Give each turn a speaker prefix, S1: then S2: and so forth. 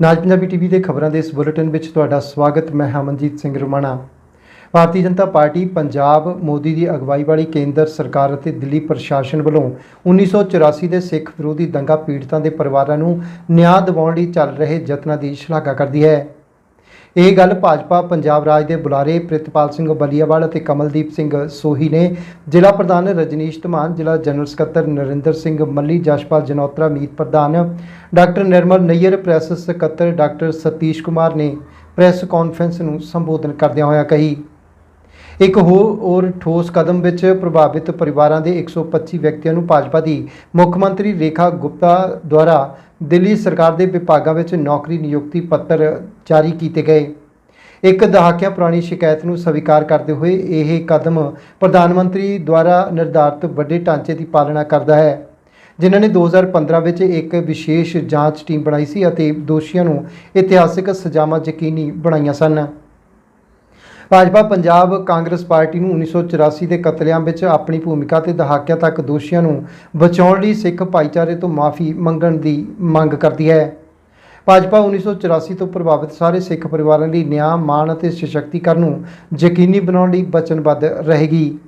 S1: ਨਾਜ Punjabi TV ਦੇ ਖਬਰਾਂ ਦੇ ਇਸ ਬੁਲੇਟਿਨ ਵਿੱਚ ਤੁਹਾਡਾ ਸਵਾਗਤ, ਮੈਂ ਹਮਨਜੀਤ ਸਿੰਘ ਰੁਮਾਣਾ। ਭਾਰਤੀ ਜਨਤਾ ਪਾਰਟੀ ਪੰਜਾਬ ਮੋਦੀ ਦੀ ਅਗਵਾਈ ਵਾਲੀ ਕੇਂਦਰ ਸਰਕਾਰ ਅਤੇ ਦਿੱਲੀ ਪ੍ਰਸ਼ਾਸਨ ਵੱਲੋਂ 1984 ਦੇ ਸਿੱਖ ਵਿਰੋਧੀ ਦੰਗਾ ਪੀੜਤਾਂ ਦੇ ਪਰਿਵਾਰਾਂ ਨੂੰ ਨਿਆਂ ਦਿਵਾਉਣ ਲਈ ਚੱਲ ਰਹੇ ਯਤਨਾਂ ਦੀ ਸ਼ਲਾਘਾ ਕਰਦੀ ਹੈ। ਇਹ ਗੱਲ ਭਾਜਪਾ ਪੰਜਾਬ ਰਾਜ ਦੇ ਬੁਲਾਰੇ ਪ੍ਰਿਤਪਾਲ ਸਿੰਘ ਬਲੀਆਵਾਲ ਅਤੇ ਕਮਲਦੀਪ ਸਿੰਘ ਸੋਹੀ ਨੇ ਜ਼ਿਲ੍ਹਾ ਪ੍ਰਧਾਨ ਰਜਨੀਸ਼ ਧਮਾਨ, ਜ਼ਿਲ੍ਹਾ ਜਨਰਲ ਸਕੱਤਰ ਨਰਿੰਦਰ ਸਿੰਘ ਮੱਲੀ ਜਸ਼ਪਾਲ ਜਨੌਤਰਾ, ਮੀਤ ਪ੍ਰਧਾਨ, ਡਾਕਟਰ ਨਿਰਮਲ ਨਈਅਰ, ਪ੍ਰੈਸ ਸਕੱਤਰ ਡਾਕਟਰ ਸਤੀਸ਼ ਕੁਮਾਰ ਨੇ ਪ੍ਰੈਸ ਕਾਨਫਰੰਸ ਨੂੰ ਸੰਬੋਧਨ ਕਰਦਿਆਂ ਹੋਇਆ ਕਹੀ। ਇੱਕ ਹੋਰ ਔਰ ਠੋਸ ਕਦਮ ਵਿੱਚ ਪ੍ਰਭਾਵਿਤ ਪਰਿਵਾਰਾਂ ਦੇ 125 ਵਿਅਕਤੀਆਂ ਨੂੰ ਭਾਜਪਾ ਦੀ ਮੁੱਖ ਮੰਤਰੀ ਰੇਖਾ ਗੁਪਤਾ ਦੁਆਰਾ ਦਿੱਲੀ ਸਰਕਾਰ ਦੇ ਵਿਭਾਗਾਂ ਵਿੱਚ ਨੌਕਰੀ ਨਿਯੁਕਤੀ ਪੱਤਰ ਜਾਰੀ ਕੀਤੇ ਗਏ। ਇੱਕ ਦਹਾਕਿਆਂ ਪੁਰਾਣੀ ਸ਼ਿਕਾਇਤ ਨੂੰ ਸਵੀਕਾਰ ਕਰਦੇ ਹੋਏ ਇਹ ਕਦਮ ਪ੍ਰਧਾਨ ਮੰਤਰੀ ਦੁਆਰਾ ਨਿਰਧਾਰਤ ਵੱਡੇ ਢਾਂਚੇ ਦੀ ਪਾਲਣਾ ਕਰਦਾ ਹੈ, ਜਿਨ੍ਹਾਂ ਨੇ 2015 ਵਿੱਚ ਇੱਕ ਵਿਸ਼ੇਸ਼ ਜਾਂਚ ਟੀਮ ਬਣਾਈ ਸੀ ਅਤੇ ਦੋਸ਼ੀਆਂ ਨੂੰ ਇਤਿਹਾਸਿਕ ਸਜ਼ਾਵਾਂ ਯਕੀਨੀ ਬਣਾਈਆਂ ਸਨ। ਭਾਜਪਾ ਪੰਜਾਬ ਕਾਂਗਰਸ ਪਾਰਟੀ ਨੂੰ 1984 ਦੇ ਕਤਲੇਆਮ ਵਿੱਚ ਆਪਣੀ ਭੂਮਿਕਾ ਤੇ ਦਹਾਕਿਆਂ ਤੱਕ ਦੋਸ਼ੀਆਂ ਨੂੰ ਬਚਾਉਣ ਲਈ ਸਿੱਖ ਭਾਈਚਾਰੇ ਤੋਂ ਮਾਫੀ ਮੰਗਣ ਦੀ ਮੰਗ ਕਰਦੀ ਹੈ। ਭਾਜਪਾ 1984 ਤੋਂ ਪ੍ਰਭਾਵਿਤ ਸਾਰੇ ਸਿੱਖ ਪਰਿਵਾਰਾਂ ਲਈ ਨਿਆਂ, ਮਾਣ ਅਤੇ ਸਸ਼ਕਤੀਕਰਨ ਨੂੰ ਯਕੀਨੀ ਬਣਾਉਣ ਲਈ ਵਚਨਬੱਧ ਰਹੇਗੀ।